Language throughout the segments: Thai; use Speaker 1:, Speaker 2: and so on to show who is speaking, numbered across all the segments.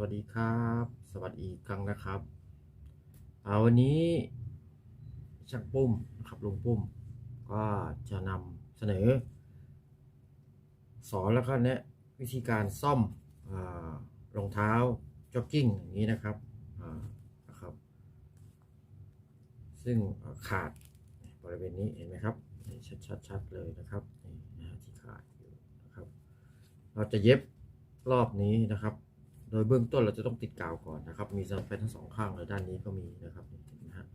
Speaker 1: วัสดีครับ สวัสดีอีกครั้งนะครับอ่าวันนี้ช่างปุ้มนะครับลุงปุ้ม ก็จะนำเสนอ สอนแล้วก็แนะวิธีการซ่อมอรองเท้าจ็อกกิ้งอย่างนี้นะครับนะครับ ซึ่งขาดบริเวณนี้เห็นไหมครับชัดๆเลยนะครับนี่นะที่ขาดอยู่นะครับ เราจะเย็บรอบนี้นะครับ โดยเบื้องต้นเราจะต้องติดกาวก่อนนะครับ มีสไปทั้งสองข้างเลยด้านนี้ก็มีนะครับนี่เห็นไหมฮะ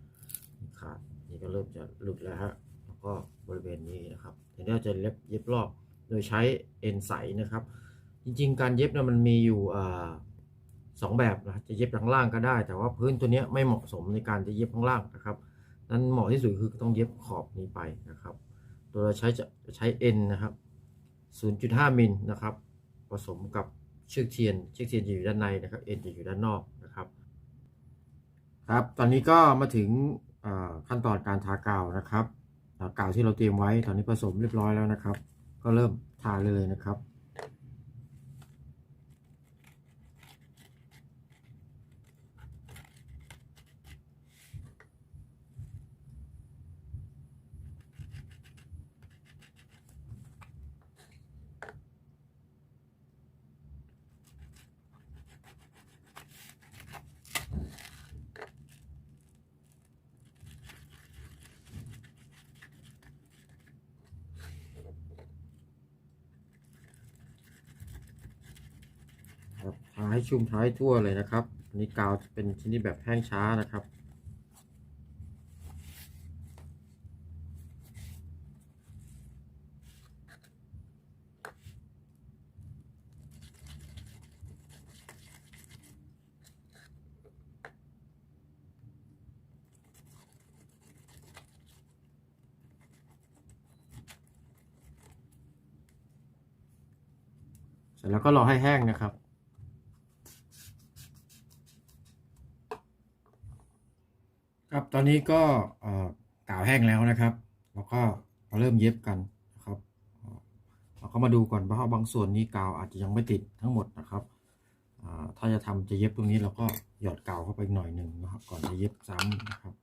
Speaker 1: ขาดนี่ก็เริ่มจะหลุดแล้วฮะแล้วก็บริเวณนี้นะครับทีนี้เราจะเย็บเย็บรอบโดยใช้เอ็นใสนะครับ จริงๆ การเย็บเนี่ยมันมีอยู่สองแบบนะจะเย็บข้างล่างก็ได้ แต่ว่าพื้นตัวนี้ไม่เหมาะสมในการจะเย็บข้างล่างนะครับนั้นเหมาะที่สุดคือต้องเย็บขอบนี้ไปนะครับ ตัวเราใช้จะใช้เอ็นนะครับ 0.5มิลนะครับผสมกับ เชือกเทียน เชือกเทียนจะอยู่ด้านในนะครับ เอ็นจะอยู่ด้านนอกนะครับ ครับ ตอนนี้ก็มาถึงขั้นตอนการทากาวนะครับกาวที่เราเตรียมไว้ตอนนี้ผสมเรียบร้อยแล้วนะครับ ก็เริ่มทาเลยนะครับ ให้ชุ่มท้ายทั่วเลยนะครับอันนี้กาวจะเป็นชนิดแบบแห้งช้านะครับเสร็จแล้วก็รอให้แห้งนะครับ ครับตอนนี้ก็เอ่อกาวแห้งแล้วนะครับ แล้วก็เริ่มเย็บกันนะครับเราก็มาดูก่อนเพราะว่าบางส่วนนี้กาวอาจจะยังไม่ติดทั้งหมดนะครับถ้าจะทำจะเย็บตรงนี้เราก็หยอดกาวเข้าไปหน่อยหนึ่งนะครับ ก่อนจะเย็บซ้ำนะครับ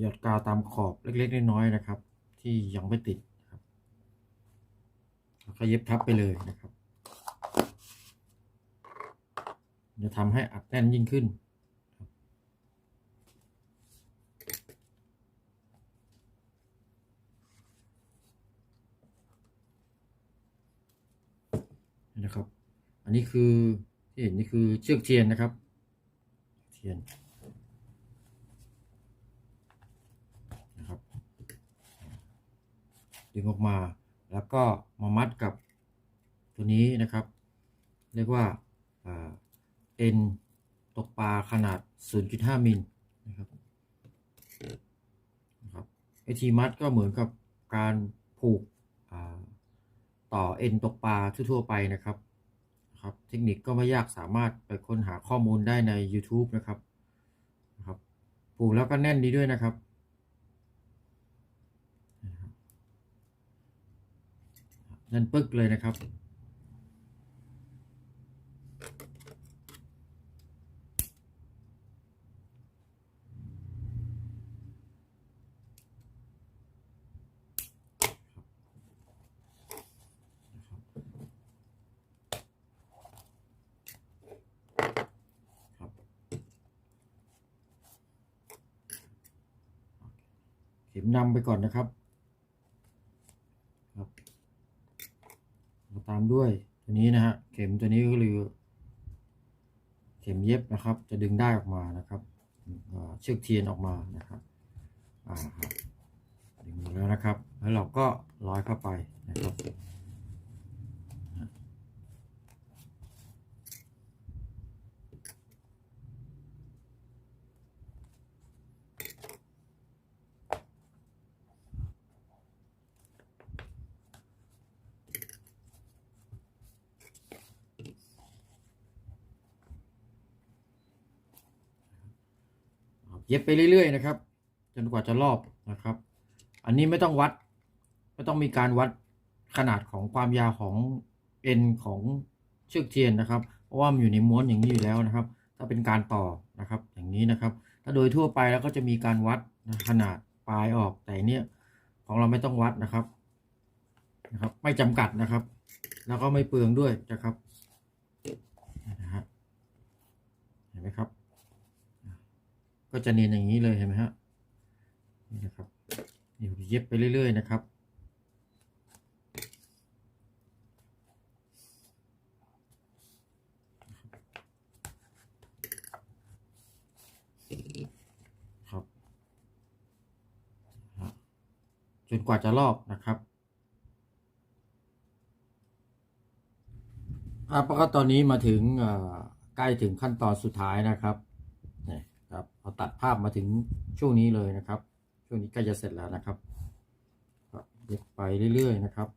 Speaker 1: หยอดกาวตามขอบเล็กๆน้อยๆนะครับ ที่ยังไม่ติดครับแล้วก็เย็บทับไปเลยนะครับ จะทำให้อัดแน่นยิ่งขึ้น นะครับ อันนี้คือที่เห็นนี่คือเชือกเทียนนะครับ เทียนนะครับ ดึงออกมาแล้วก็มามัดกับตัวนี้นะครับ เรียกว่าอ่า เอ็นตกปลาขนาด 0.5 มิลนะครับนะครับไอทีมัดก็เหมือนกับการผูกต่อเอ็นตกปลาทั่วๆไปนะครับนะครับ เทคนิคก็ไม่ยากสามารถไปค้นหาข้อมูลได้ใน YouTube นะครับนะครับ ผูกแล้วก็แน่นดีด้วยนะครับนั่นปึ๊กเลยนะครับ มนำไปก่อนนะครับครับตามด้วยตัวนี้นะฮะเข็มตัวนี้ก็คือเข็มเย็บนะครับ จะดึงได้ออกมานะครับเชือกเทียนออกมานะครับอ่าครับดึงมาแล้วนะครับ แล้วเราก็ร้อยเข้าไปนะครับ เย็บไปเรื่อยๆนะครับ จนกว่าจะรอบนะครับ อันนี้ไม่ต้องวัด ไม่ต้องมีการวัดขนาดของความยาวของเอ็นของเชือกเทียนนะครับ เพราะว่ามันอยู่ในม้วนอย่างนี้อยู่แล้วนะครับ ถ้าเป็นการต่อนะครับ อย่างนี้นะครับ ถ้าโดยทั่วไปแล้วก็จะมีการวัดขนาดปลายออกแต่อันเนี้ยของเราไม่ต้องวัดนะครับนะครับ ไม่จำกัดนะครับ แล้วก็ไม่เปลืองด้วยนะครับนะฮะเห็นไหมครับ ก็จะเนียนอย่างนี้เลยเห็นไหมฮะนี่นะครับนี่ผมเย็บไปเรื่อยๆนะครับครับจนกว่าจะลอกนะครับครับแล้วก็ตอนนี้มาถึงใกล้ถึงขั้นตอนสุดท้ายนะครับ ครับเอาตัดภาพมาถึงช่วงนี้เลยนะครับ ช่วงนี้ใกล้จะเสร็จแล้วนะครับครับเย็บไปเรื่อยๆนะครับ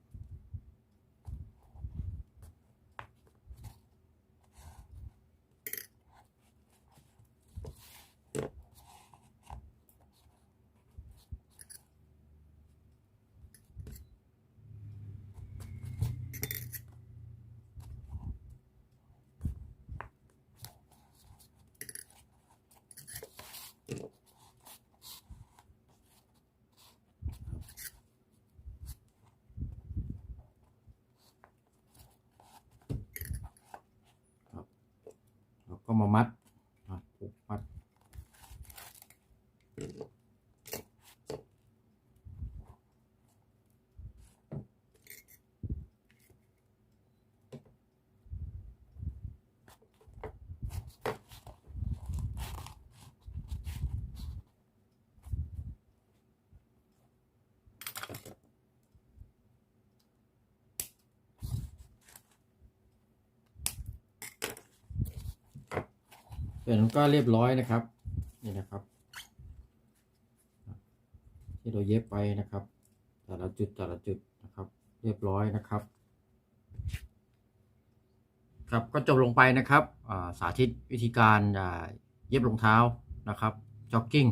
Speaker 1: แล้วก็มามัดอะผูกมัด เดี๋ยวก็เรียบร้อยนะครับ นี่นะครับ ที่เราเย็บไปนะครับ แต่ละจุดแต่ละจุดนะครับ เรียบร้อยนะครับ ครับก็จบลงไปนะครับสาธิตวิธีการเย็บรองเท้านะครับจ็อกกิ้ง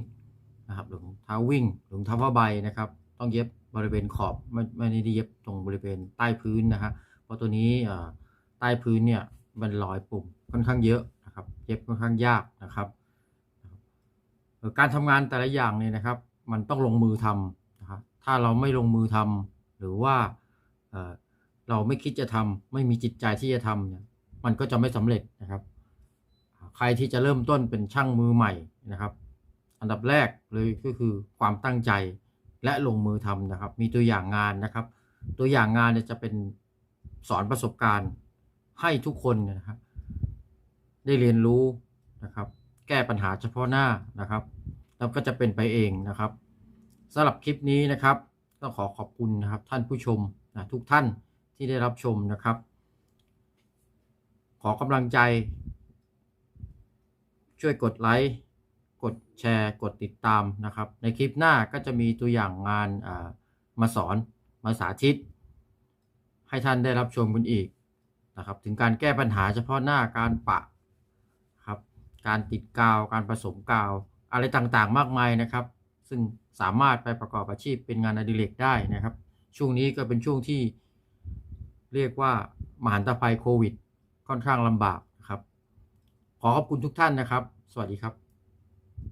Speaker 1: นะครับรองเท้าวิ่งรองเท้าผ้าใบนะครับ ต้องเย็บ บริเวณขอบไม่ไม่ได้เย็บตรงบริเวณใต้พื้นนะฮะเพราะตัวนี้ใต้พื้นเนี่ยมันรอยปุ่มค่อนข้างเยอะนะครับ เย็บค่อนข้างยากนะครับ การทำงานแต่ละอย่างเนี่ยนะครับ มันต้องลงมือทำนะครับถ้าเราไม่ลงมือทำหรือว่าเราไม่คิดจะทำไม่มีจิตใจที่จะทำเนี่ยมันก็จะไม่สำเร็จนะครับ ใครที่จะเริ่มต้นเป็นช่างมือใหม่นะครับ อันดับแรกเลยก็คือความตั้งใจ และลงมือทำนะครับ มีตัวอย่างงานนะครับ ตัวอย่างงานเนี่ยจะเป็นสอนประสบการณ์ให้ทุกคนนะครับ ได้เรียนรู้นะครับ แก้ปัญหาเฉพาะหน้านะครับแล้วก็จะเป็นไปเองนะครับสำหรับคลิปนี้นะครับต้องขอขอบคุณนะครับท่านผู้ชมนะทุกท่านที่ได้รับชมนะครับ ขอกำลังใจ ช่วยกดไลค์ กดแชร์กดติดตามนะครับ ในคลิปหน้าก็จะมีตัวอย่างงานมาสอนมาสาธิต ให้ท่านได้รับชมกันอีกนะครับ ถึงการแก้ปัญหาเฉพาะหน้าการปะครับ การติดกาวการผสมกาว อะไรต่างๆมากมายนะครับ ซึ่งสามารถไปประกอบอาชีพเป็นงานอดิเรกได้นะครับ ช่วงนี้ก็เป็นช่วงที่เรียกว่ามหันตภัยโควิด ค่อนข้างลำบากนะครับ ขอขอบคุณทุกท่านนะครับ สวัสดีครับ